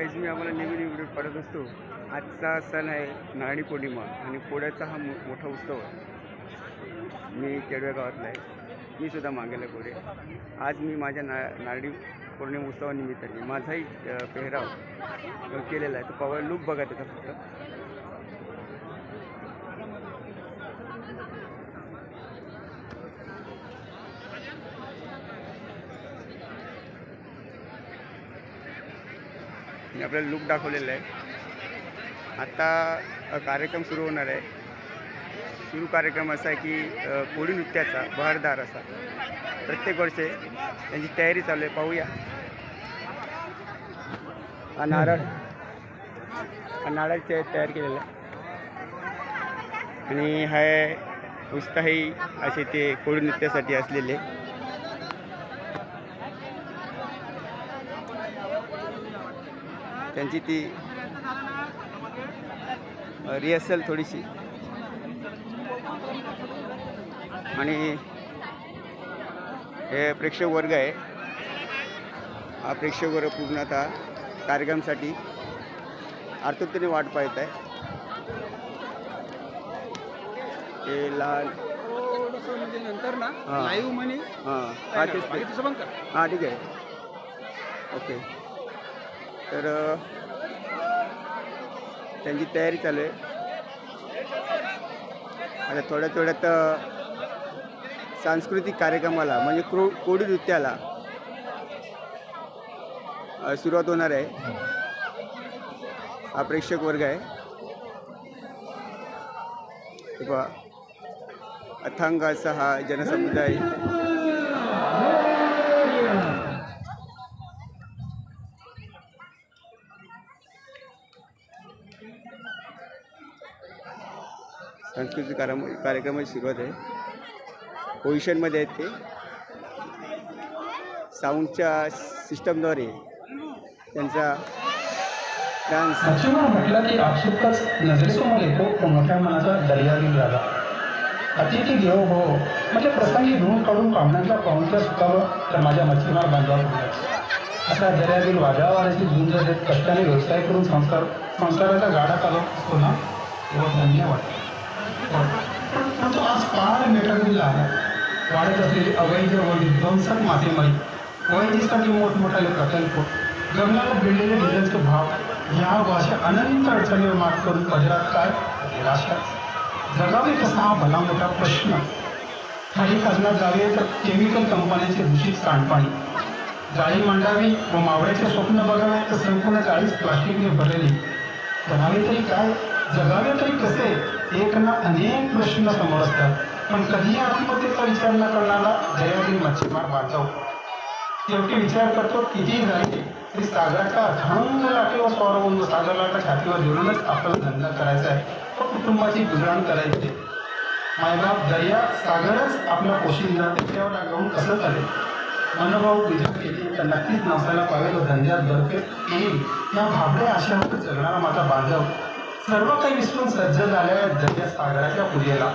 आज मी आम्हाला नेहमी व्हिडिओ पडत असतो. आजचा सण आहे नारळी पौर्णिमा आणि पोळ्याचा हा मो मोठा उत्सव. आहे मी केडव्या गावातला आहे. मी सुद्धा मागेला कोडे आज मी माझ्या ना नारळी पौर्णिमा उत्सवानिमित्ताने माझाही पेहराव केलेला आहे तो पवार लूक बघा त्याचा फक्त. मी आपल्याला लुक दाखवलेला आहे. आता कार्यक्रम सुरू होणार आहे. सुरू कार्यक्रम असा आहे की कोळी नृत्याचा बहारदार असा. प्रत्येक वर्षे त्यांची तयारी चालू आहे. पाहूया. हा नारळ. हा नारळ ते तयार केलेला आहे. आणि हा उत्साही असे ते कोळी नृत्यासाठी असलेले. त्यांची ती रिहर्सल थोडीशी. आणि हे प्रेक्षक वर्ग आहे. हा प्रेक्षक वर्ग पूर्णतः कार्यक्रमासाठी आर्तुकतेने वाट पाहत आहे. ते लहान म्हणजे नंतर ना हां. हां हां ठीक आहे. ओके. तर त्यांची तयारी चालू आहे. आता थोड्या थोड्यात सांस्कृतिक कार्यक्रमाला म्हणजे क्रो कोडी नृत्याला सुरुवात होणार आहे. हा प्रेक्षक वर्ग आहे. अथांग असा हा जनसमुदाय. सांस्कृतिक कार्यक्रम कार्यक्रमाची सुरुवात आहे. पोझिशनमध्ये आहेत ते. साऊंडच्या सिस्टमद्वारे त्यांचा डान्स. म्हटलं की आपसुकच नजरेसमोर येतो मोठ्या मनाचा दर्यादिल झाला अतिथी देव हो. म्हणजे प्रसंगी धुवून काढून कामण्याचा पाहुणचा सुकावं तर माझ्या मच्छीमार बांधवापूर्णच असा दर्यातील वादावाराची झुंज देत कष्टाने व्यवसाय करून संस्कार संस्काराचा गाडा चालवत असतो ना तेव्हा धन्यवाद परंतु आज पार मेटाबिल वाढत असलेली अवैध व विध्वंसक मासेमारी वैधीसाठी मोठमोठाले प्रकल्प गंगाला भिडलेले डिझेलचे भाव या भाषा अनंत अडचणीवर मात करून पदरात काय निराशा? जगावे कसा हा भला मोठा प्रश्न. काही खजना जावे तर केमिकल कंपन्यांचे दूषित सांडपाणी. जाळी मांडावी व मावळ्याचे स्वप्न बघावे तर संपूर्ण चाळीस प्लास्टिकने भरलेली. जगावे तरी काय? जगावे तरी कसे? एक ना अनेक प्रश्न समोर असतात पण कधीही आत्महत्येचा विचार न करणारा जयातील मच्छीमार वाचव. शेवटी विचार करतो कितीही झाले तरी सागराच्या अथांग लाटेवर स्वार होऊन सागरलाटा छातीवर घेऊनच आपला धंदा करायचा आहे. व कुटुंबाची गुजराण करायची आहे. मायबाप दर्या सागरच आपला पोशिंदा त्याच्यावर लागवून कसं चालेल? मनोभाव विचार केली तर नक्कीच नसायला पाहिजे व धंद्यात बरकत येईल या भाबड्या आशयावर जगणारा माझा बांधव. सर्व काही विसरून सज्ज झाल्या दर्या सागराच्या पूजेला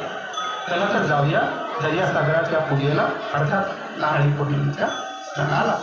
त्याला तर जाऊया. दर्यासागराच्या पूजेला अर्थात नारळी पौर्णिमेच्या सणाला.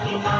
Fatima.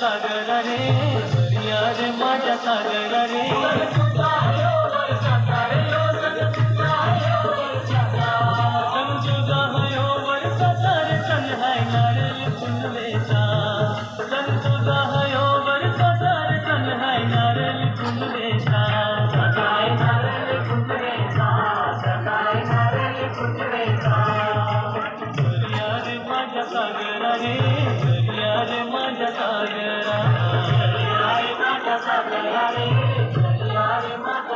सागर रे दर्या रे माझ्या सागर रे